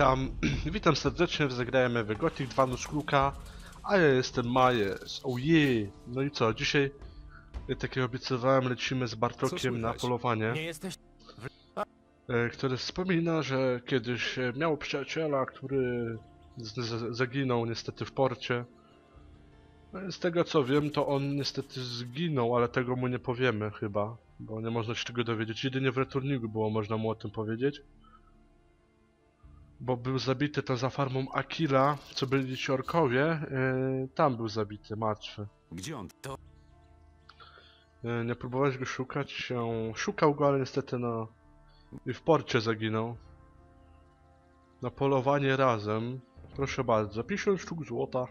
witam, witam serdecznie w Zagrajemy w Gothic 2 Nuskluka, a ja jestem Majes, oh yeah! No i co, dzisiaj, tak jak obiecywałem, lecimy z Bartokiem na polowanie, Nie jesteś... e, który wspomina, że kiedyś e, miał przyjaciela, który zaginął niestety w porcie. No i Z tego co wiem, to on niestety zginął, ale tego mu nie powiemy chyba, bo nie można się tego dowiedzieć. Jedynie w returningu było można mu o tym powiedzieć. Bo był zabity to za farmą Akila, co byli ci orkowie, yy, tam był zabity, martwy. Gdzie on? To Yy, nie próbowałeś go szukać, się... szukał go, ale niestety no... i w porcie zaginął. Na polowanie razem. Proszę bardzo, 50 sztuk złota.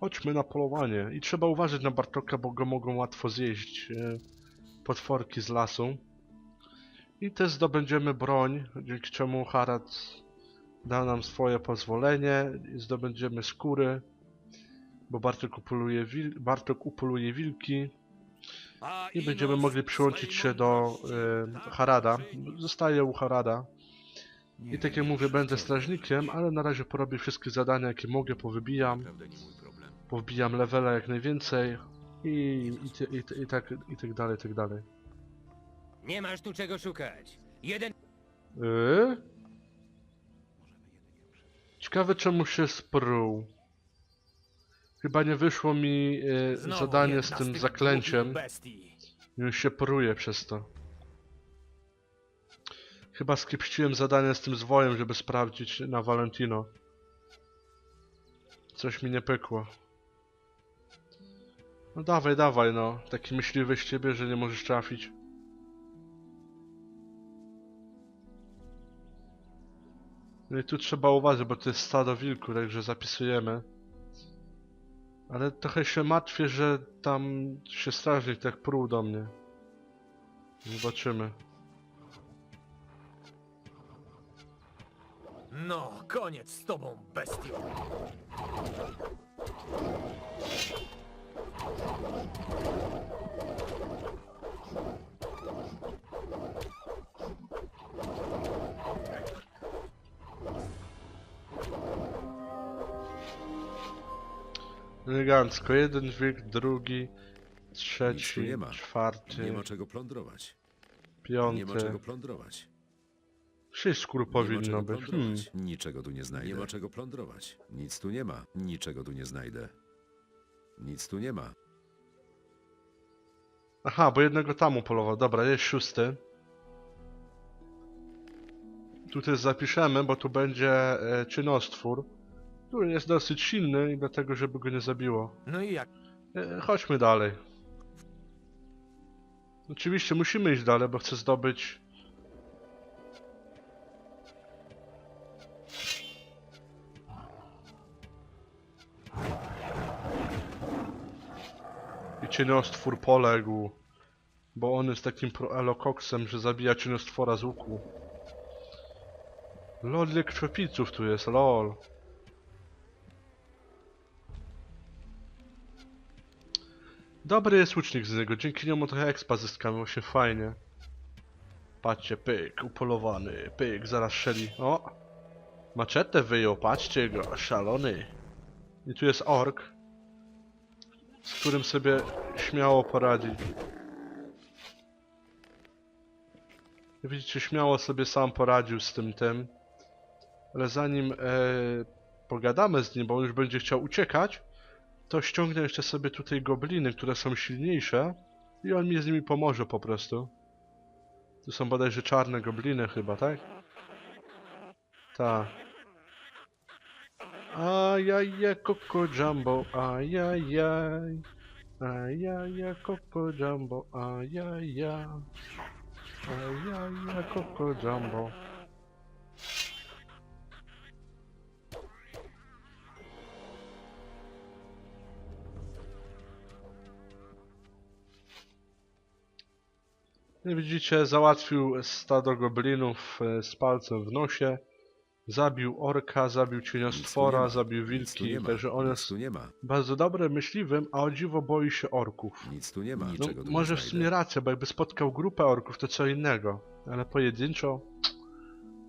Chodźmy na polowanie. I trzeba uważać na Bartoka, bo go mogą łatwo zjeść yy, potworki z lasu. I też zdobędziemy broń, dzięki czemu Harad da nam swoje pozwolenie zdobędziemy skóry, bo Bartek upoluje, wil Bartok upoluje wilki i będziemy mogli przyłączyć się do e, Harada. Zostaję u Harada i tak jak mówię, będę strażnikiem, ale na razie porobię wszystkie zadania, jakie mogę, powybijam, powbijam levela jak najwięcej i, i, i, i, tak, i tak dalej, i tak dalej. Nie masz tu czego szukać. Jeden... Yy? Ciekawe czemu się spruł. Chyba nie wyszło mi e, Znowu zadanie z tym tych zaklęciem. głupich bestii. I on się pruje przez to. Chyba skipściłem zadanie z tym zwojem, żeby sprawdzić na Valentino. Coś mi nie pykło. No dawaj, dawaj no. Taki myśliwy z ciebie, że nie możesz trafić. No i tu trzeba uważać, bo to jest stado wilku, także zapisujemy. Ale trochę się martwię, że tam się strażnik tak pruł do mnie. Zobaczymy. No, koniec z tobą, bestio. Elegancko. Jeden dźwięk, drugi, Nic tu trzeci, nie ma. czwarty, Nie ma czego plądrować. piąty. Nie ma czego plądrować. Sześć skór Nie ma powinno czego być. Hmm. plądrować. Niczego tu nie znajdę. Nie ma czego plądrować. Nic tu nie ma. Niczego tu nie znajdę. Nic tu nie ma. Aha, bo jednego tam upolował. Dobra, jest szósty. Tutaj zapiszemy, bo tu będzie e, czynostwór. Który jest dosyć silny i dlatego, żeby go nie zabiło. No i jak? E, chodźmy dalej. Oczywiście musimy iść dalej, bo chcę zdobyć... I cieniostwór poległ. Bo on jest takim proelokoksem, że zabija cieniostwora z łuku. Lol, ile tu jest, lol. Dobry jest łucznik z niego, dzięki niemu trochę expa zyskamy, właśnie fajnie. Patrzcie, pyk, upolowany, pyk, zaraz szeli. O! Maczetę wyjął, patrzcie go, szalony. I tu jest ork, z którym sobie śmiało poradzi. Widzicie, śmiało sobie sam poradził z tym tym. Ale zanim e, pogadamy z nim, bo on już będzie chciał uciekać, to ściągnę jeszcze sobie tutaj gobliny, które są silniejsze i on mi z nimi pomoże po prostu. Tu są bodajże czarne gobliny chyba, tak? Tak. Ajajaj, koko jumbo, ajajaj. Ajajaj, koko jumbo, ajajaj. Ajajaj, koko jumbo. Jak widzicie, załatwił stado goblinów e, z palcem w nosie. Zabił orka, zabił cieniostwora, zabił wilki, nie ma. także on Nic jest tu nie ma. bardzo dobrym myśliwym, a o dziwo boi się orków. Nic tu nie ma. No, Niczego tu może nie w znajdę. sumie racja, bo jakby spotkał grupę orków, to co innego. Ale pojedynczo...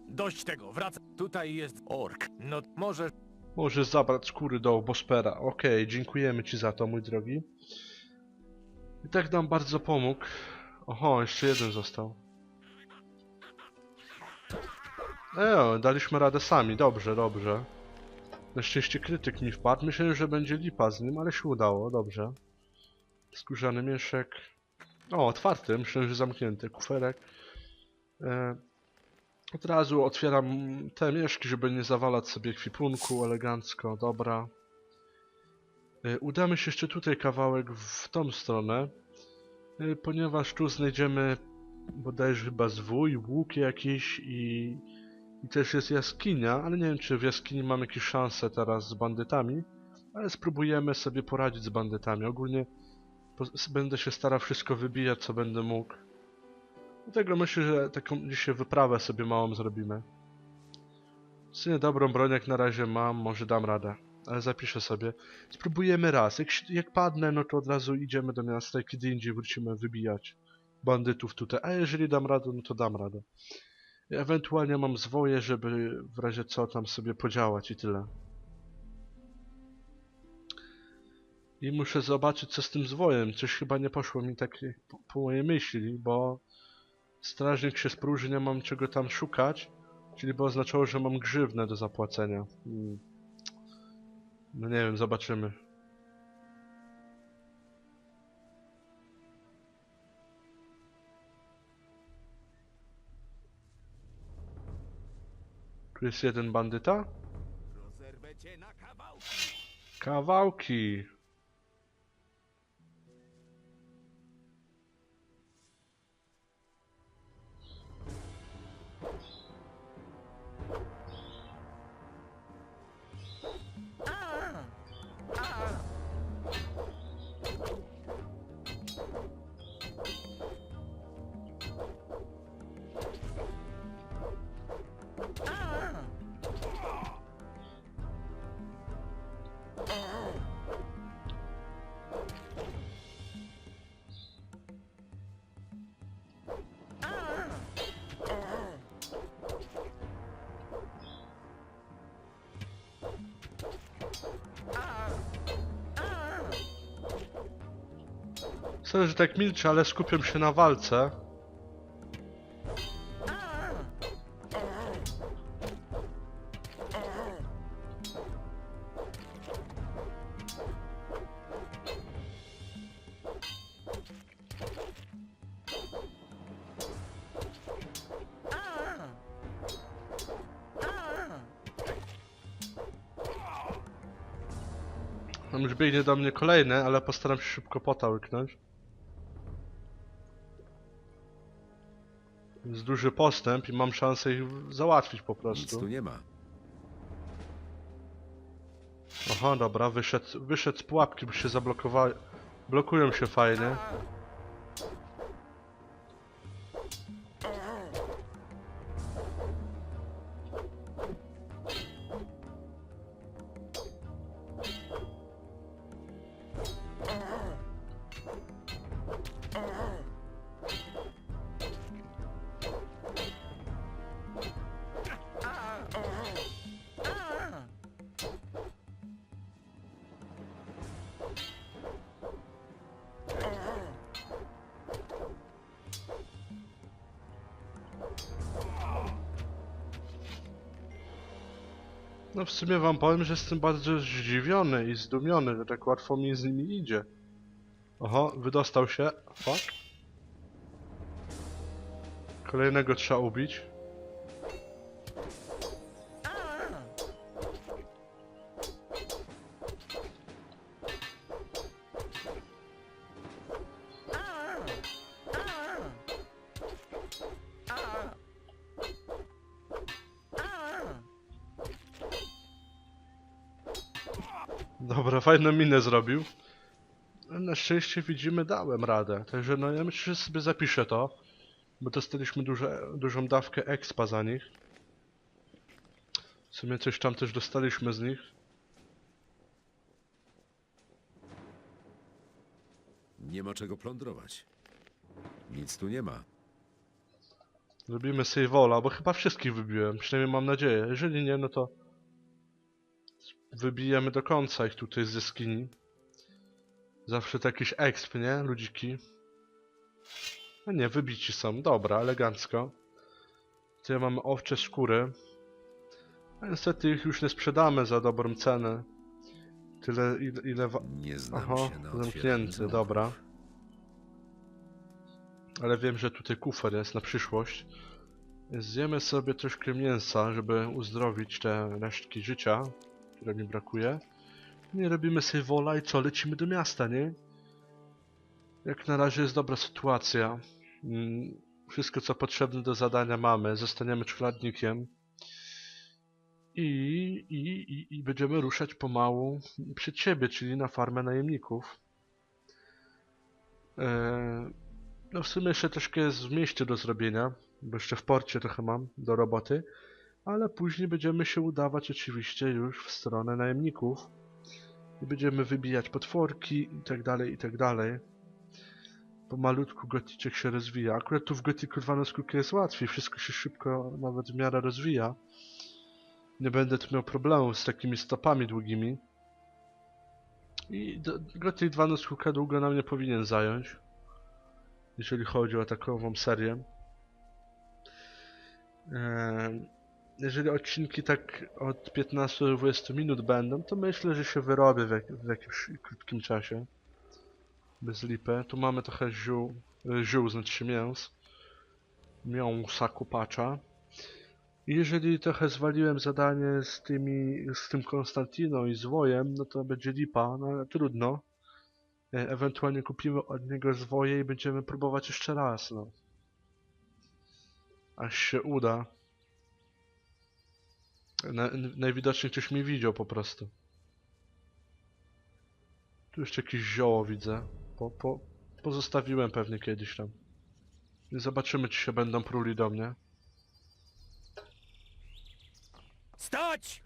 Dość tego, wracaj. Tutaj jest ork. No, może Możesz zabrać skóry do Bospera. Okej, dziękujemy ci za to, mój drogi. I tak nam bardzo pomógł. Oho, jeszcze jeden został. Eo, daliśmy radę sami, dobrze, dobrze. Na szczęście krytyk mi wpadł. Myślałem, że będzie lipa z nim, ale się udało, dobrze. Skórzany mieszek. O, otwarty, myślałem, że zamknięty. Kuferek. E, od razu otwieram te mieszki, żeby nie zawalać sobie kwipunku elegancko, dobra. Y, Udamy się jeszcze tutaj kawałek w tą stronę, ponieważ tu znajdziemy bodajże chyba zwój, łuk jakiś i, i też jest jaskinia, ale nie wiem czy w jaskini mam jakieś szanse teraz z bandytami, ale spróbujemy sobie poradzić z bandytami. Ogólnie będę się starał wszystko wybijać co będę mógł. Dlatego myślę, że taką dzisiaj wyprawę sobie małą zrobimy. W sumie dobrą broń jak na razie mam, może dam radę. Ale zapiszę sobie. Spróbujemy raz. Jak, jak padnę, no to od razu idziemy do miasta kiedy indziej wrócimy wybijać bandytów tutaj. A jeżeli dam radę, no to dam radę. Ewentualnie mam zwoje, żeby w razie co tam sobie podziałać i tyle. I muszę zobaczyć co z tym zwojem. Coś chyba nie poszło mi tak po, po mojej myśli, bo strażnik się spróży, nie mam czego tam szukać. Czyli by oznaczało, że mam grzywnę do zapłacenia. Hmm. No nie wiem, zobaczymy. Tu jest jeden bandyta? kawałki. Sorry, że tak milczę, ale skupiam się na walce. Tam już biegnie do mnie kolejne, ale postaram się szybko pota łyknąć. Duży postęp i mam szansę ich załatwić po Nic prostu. tu nie ma. Aha, dobra, wyszedł, wyszedł z pułapki, bo się zablokowali. Blokują się fajnie. Sumie wam powiem, że jestem bardzo zdziwiony i zdumiony, że tak łatwo mi z nimi idzie. Oho, wydostał się. Fuck. Kolejnego trzeba ubić. Fajną minę zrobił. Na szczęście widzimy, dałem radę. Także no ja myślę, że sobie zapiszę to. Bo dostaliśmy duże, dużą dawkę expa za nich. W sumie coś tam też dostaliśmy z nich. Nie ma czego plądrować. Nic tu nie ma. Robimy saveola, bo chyba wszystkich wybiłem, przynajmniej mam nadzieję. Jeżeli nie, no to wybijemy do końca ich tutaj z jaskini. Zawsze to jakiś exp, nie? Ludziki. No nie, wybici są. Dobra, elegancko. Tutaj mamy owcze skóry. A niestety ich już nie sprzedamy za dobrą cenę. Tyle, ile... ile wa- Nie znam Aha, zamknięty, dobra. Ale wiem, że tutaj kufer jest na przyszłość. Zjemy sobie troszkę mięsa, żeby uzdrowić te resztki życia, które mi brakuje. Nie robimy sobie wola i co, lecimy do miasta, nie? Jak na razie jest dobra sytuacja. Mm, Wszystko co potrzebne do zadania mamy. Zostaniemy czekoladnikiem. I, i, i, I będziemy ruszać pomału przed siebie, czyli na farmę najemników. Eee, no w sumie jeszcze troszkę jest w mieście do zrobienia, bo jeszcze w porcie trochę mam do roboty, ale później będziemy się udawać oczywiście już w stronę najemników i będziemy wybijać potworki i tak dalej, i tak. Pomalutku goticzek się rozwija. Akurat tu w gotiku 2 na skórkę jest łatwiej, wszystko się szybko, nawet w miarę rozwija. Nie będę tu miał problemów z takimi stopami długimi. I do- Gothic 2 na skórkę długo nam nie powinien zająć jeżeli chodzi o takową serię. Eee, Jeżeli odcinki tak od 15 do 20 minut będą, to myślę, że się wyrobię w, jak, w jakimś krótkim czasie. Bez lipy. Tu mamy trochę ziół, ziół znaczy się mięs. Miąsa kupacza. Jeżeli trochę zwaliłem zadanie z tymi, z tym Konstantiną i z Wojem, no to będzie lipa, no ale trudno. E, Ewentualnie kupimy od niego zwoje i będziemy próbować jeszcze raz, no. Aż się uda. Na, najwidoczniej ktoś mnie widział po prostu. Tu jeszcze jakieś zioło widzę. Po, po, pozostawiłem pewnie kiedyś tam. Zobaczymy, czy się będą pruli do mnie. Stać!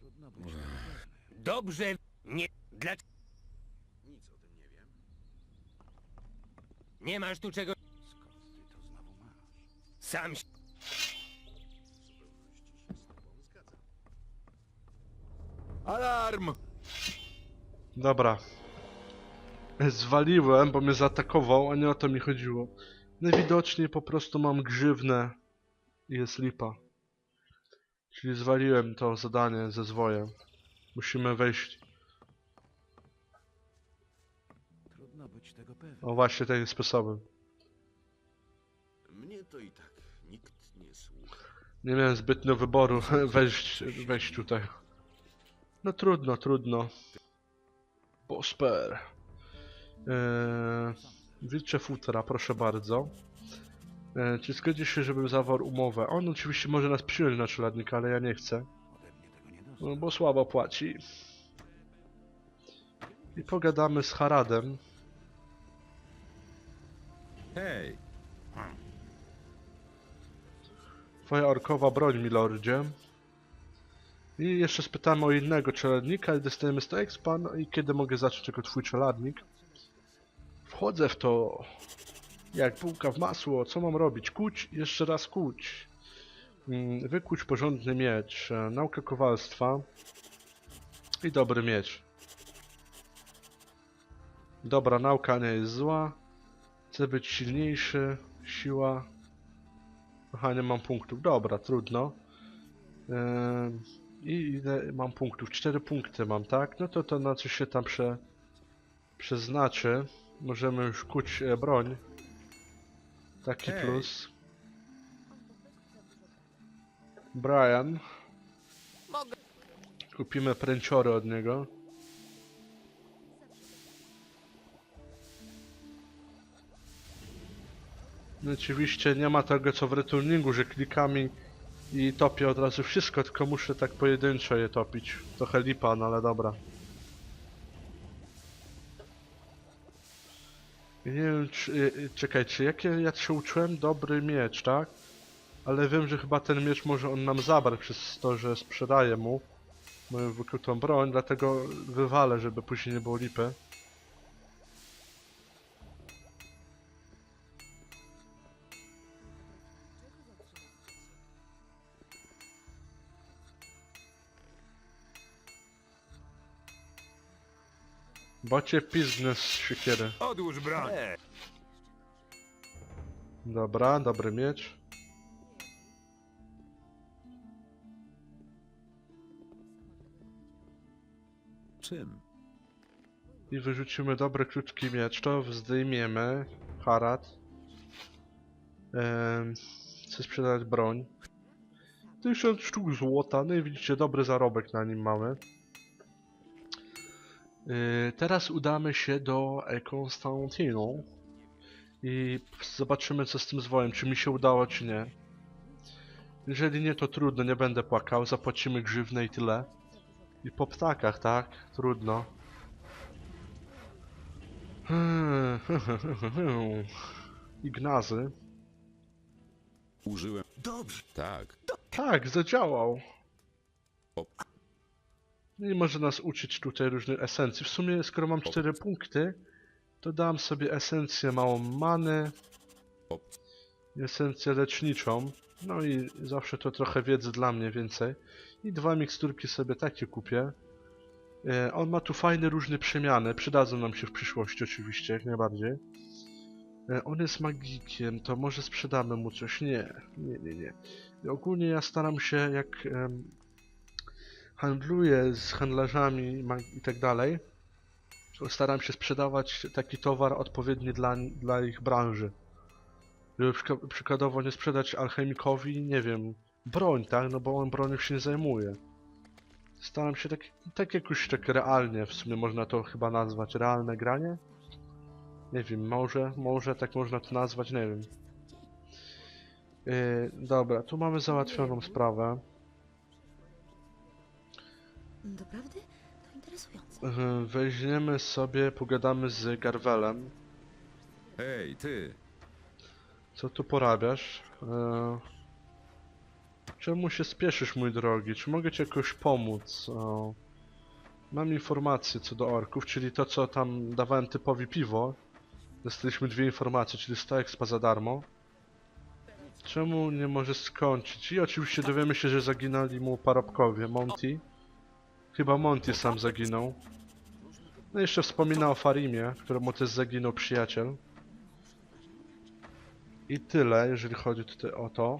Dobrze, nie... Dla... Nie masz tu czego... Sam się... Alarm! Dobra. Zwaliłem, bo mnie zaatakował, a nie o to mi chodziło. Najwidoczniej po prostu mam grzywnę i jest lipa. Czyli zwaliłem to zadanie ze zwojem. Musimy wejść. Trudno być tego pewien. O właśnie takim sposobem. Mnie to i tak nikt nie słucha. Nie miałem zbytnio wyboru wejść, wejść tutaj. No trudno, trudno. Bosper. Eee, wilcze futra, proszę bardzo. Eee, czy zgodzi się, żebym zawarł umowę? On oczywiście może nas przyjąć na czeladnika, ale ja nie chcę. No bo słabo płaci. I pogadamy z Haradem. Hej, Twoja orkowa broń, milordzie. I jeszcze spytamy o innego czeladnika i dostajemy 100 expa, no i kiedy mogę zacząć jako twój czeladnik? Wchodzę w to jak bułka w masło, co mam robić? Kuć, jeszcze raz kuć. Mm, Wykuć porządny miecz, nauka kowalstwa i dobry miecz. Dobra, nauka nie jest zła. Chcę być silniejszy, siła, Aha, nie mam punktów. Dobra, trudno. Ehm, I ile mam punktów? 4 punkty mam, tak? No to to na co się tam prze, przeznaczy. Możemy już kuć e, broń. Taki Hej. plus. Brian. Kupimy pręciory od niego. No oczywiście nie ma tego co w returningu, że klikami i topię od razu wszystko, tylko muszę tak pojedynczo je topić. Trochę lipa, no ale dobra. Nie wiem, czy, y, y, czekajcie, jakie ja się uczyłem? Dobry miecz, tak? Ale wiem, że chyba ten miecz może on nam zabrać przez to, że sprzedaję mu moją wykrytą broń, dlatego wywalę, żeby później nie było lipy. Bo cię pizgnę z siekiery. Odłóż broń. Dobra, dobry miecz. Czym? I wyrzucimy dobry, krótki miecz. To zdejmiemy. Harat. Ehm, chcę sprzedać broń. 1000 sztuk złota. No i widzicie, dobry zarobek na nim mamy. Yy, teraz udamy się do Konstantinu. I zobaczymy co z tym zwojem, czy mi się udało, czy nie. Jeżeli nie, to trudno, nie będę płakał. Zapłacimy grzywnę i tyle. I po ptakach, tak? Trudno. Ignazy. Użyłem. Dobrze. Tak. Tak, zadziałał. O. I może nas uczyć tutaj różnych esencji. W sumie, skoro mam 4 punkty, to dam sobie esencję małą many. O. i Esencję leczniczą. No i zawsze to trochę wiedzy dla mnie więcej. I dwa miksturki sobie takie kupię. E, on ma tu fajne różne przemiany. Przydadzą nam się w przyszłości oczywiście, jak najbardziej. E, on jest magikiem, to może sprzedamy mu coś? Nie, nie, nie, nie. I ogólnie ja staram się, jak handluję z handlarzami i tak dalej, staram się sprzedawać taki towar odpowiedni dla, dla ich branży. Żeby przykładowo nie sprzedać alchemikowi, nie wiem, broń, tak? No bo on bronią się nie zajmuje. Staram się tak, tak jakoś tak realnie, w sumie można to chyba nazwać realne granie. Nie wiem, może, może tak można to nazwać, nie wiem. Yy, dobra, tu mamy załatwioną sprawę. Doprawdy? To interesujące. Yy, weźmiemy sobie, pogadamy z Garwelem. Hej, ty! Co tu porabiasz? Yy, czemu się spieszysz, mój drogi? Czy mogę ci jakoś pomóc? O, mam informacje co do orków, czyli to, co tam dawałem typowi piwo. Dostaliśmy dwie informacje, czyli 100 expa za darmo. Czemu nie może skończyć? I oczywiście dowiemy się, że zaginęli mu parobkowie. Monty. Chyba Monty sam zaginął. No jeszcze wspomina o Farimie, któremu też zaginął przyjaciel. I tyle, jeżeli chodzi tutaj o to.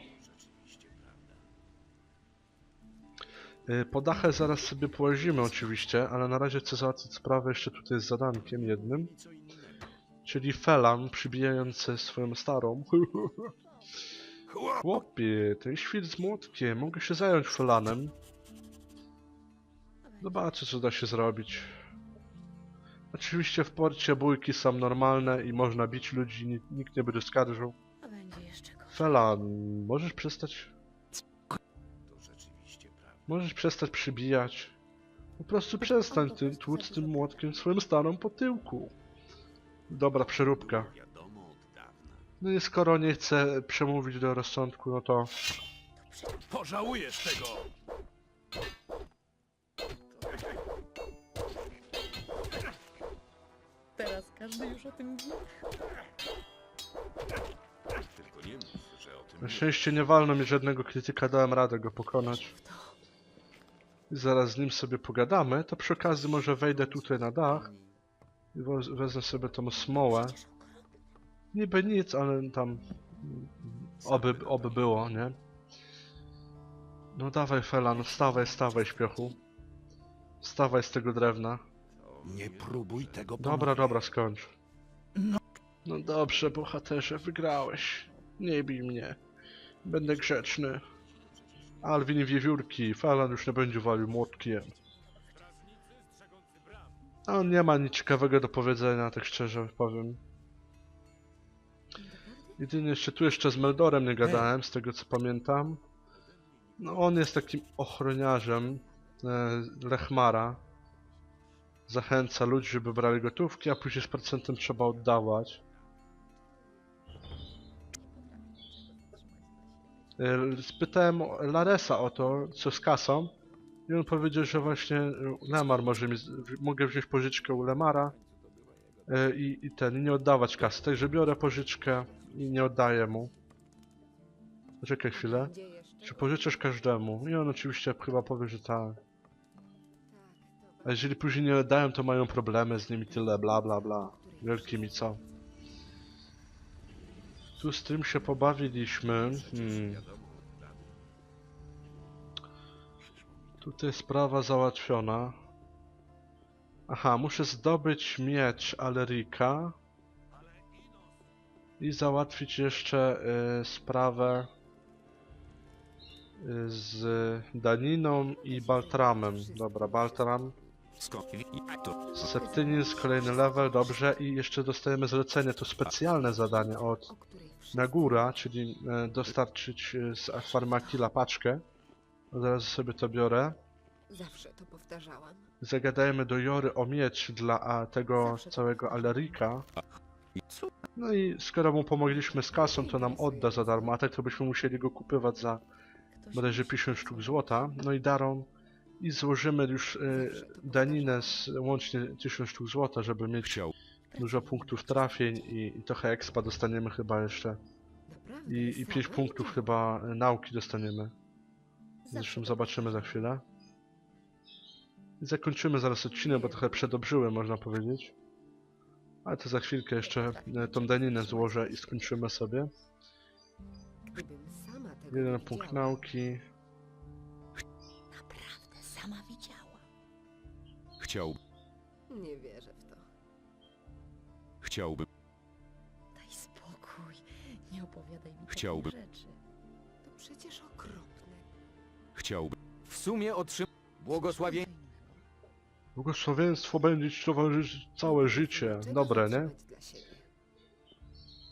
Y, Po dachę zaraz sobie połazimy oczywiście, ale na razie chcę załatwić sprawę jeszcze tutaj z zadankiem jednym. Czyli Felan przybijający swoją starą. Chłopie, ten świt z młotkiem. Mogę się zająć Felanem. Zobaczę co da się zrobić. Oczywiście w porcie bójki są normalne i można bić ludzi, ni- nikt nie będzie skarżył. A będzie jeszcze gorzej. Felan, możesz przestać. To rzeczywiście prawda. Możesz przestać przybijać. Po prostu przestań ty, tłuc tym młotkiem swoją starą po tyłku. Dobra przeróbka. No i skoro nie chce przemówić do rozsądku, no to Pożałujesz tego. Każdy już o tym wie. Tylko nie mów, że o tym na nie szczęście nie walno mi żadnego krytyka, dałem radę go pokonać. W to. I zaraz z nim sobie pogadamy, to przy okazji może wejdę tutaj na dach i woz- wezmę sobie tą smołę. Przecież. Niby nic, ale tam oby, oby było, nie? No dawaj Felan, wstawaj, wstawaj śpiochu. Wstawaj z tego drewna. Nie próbuj tego Dobra, dobra, skończ. No dobrze, bohaterze, wygrałeś. Nie bij mnie. Będę grzeczny. Alwin wiewiórki, Falan już nie będzie walił młotkiem. A on nie ma nic ciekawego do powiedzenia, tak szczerze powiem. Jedynie jeszcze tu jeszcze z Meldorem nie gadałem, z tego co pamiętam. No on jest takim ochroniarzem e, Lechmara. Zachęca ludzi, żeby brali gotówki, a później z procentem trzeba oddawać. E, Spytałem Laresa o to, co z kasą. I on powiedział, że właśnie Lemar może mi, mogę wziąć pożyczkę u Lemara e, i, i ten, i nie oddawać kasy. Także biorę pożyczkę i nie oddaję mu. Czekaj chwilę. Czy pożyczasz każdemu? I on oczywiście chyba powie, że tak. A jeżeli później nie oddają, to mają problemy z nimi tyle, bla bla bla. Wielkimi co? Tu z tym się pobawiliśmy. Hmm. Tutaj sprawa załatwiona. Aha, muszę zdobyć miecz Alerika. I załatwić jeszcze y, sprawę y, z Daniną i Baltramem. Dobra, Baltram. Septynins, kolejny level, dobrze. I jeszcze dostajemy zlecenie, to specjalne zadanie od Nagura, czyli e, dostarczyć e, z Farmakila paczkę. Od razu sobie to biorę. Zawsze to powtarzałam. Zagadajmy do Jory o miecz dla a, tego całego Alerika. No i skoro mu pomogliśmy z kasą, to nam odda za darmo, a tak to byśmy musieli go kupywać za bodajże 50 sztuk złota. No i darą i złożymy już y, daninę z łącznie 1000 sztuk złota, żeby mieć chciał. dużo punktów trafień i, i trochę expa dostaniemy chyba jeszcze. I, i 5 sama punktów chyba y, nauki dostaniemy. Zresztą zobaczymy za chwilę. I zakończymy zaraz odcinek, bo trochę przedobrzyłem można powiedzieć. Ale to za chwilkę jeszcze y, tą daninę złożę i skończymy sobie. Jeden punkt nauki. Chciał. Nie wierzę w to. Chciałby. Daj spokój. Nie opowiadaj mi Chciałby- takich rzeczy. To przecież okropne. Chciałby. w sumie otrzym... Błogosławie... Co innego. Błogosławieństwo będzie ci towarzyszyć całe życie. Dobre, nie? zatrzymać dla siebie?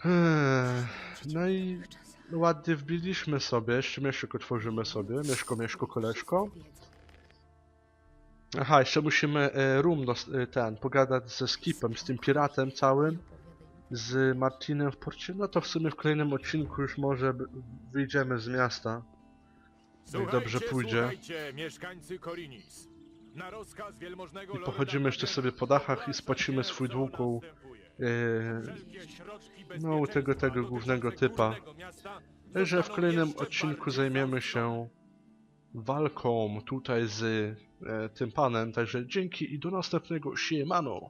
Eee, No i czasach. ładnie wbiliśmy sobie, jeszcze mieszek otworzymy sobie, mieszko, mieszko, koleżko. Wszyscy wiedzą. Aha, jeszcze musimy e, room e, ten, pogadać ze Skipem, z tym piratem całym, z Martinem w porcie, no to w sumie w kolejnym odcinku już może wyjdziemy z miasta. Jak dobrze pójdzie. Mieszkańcy Korinis. Na rozkaz wielmożnego I pochodzimy jeszcze sobie po dachach i spłacimy swój wiercą dług u, następuje. e, środki no, tego- tego głównego typa. górnego miasta że w kolejnym odcinku zajmiemy się walką tutaj z tym panem, także dzięki i do następnego, siemano!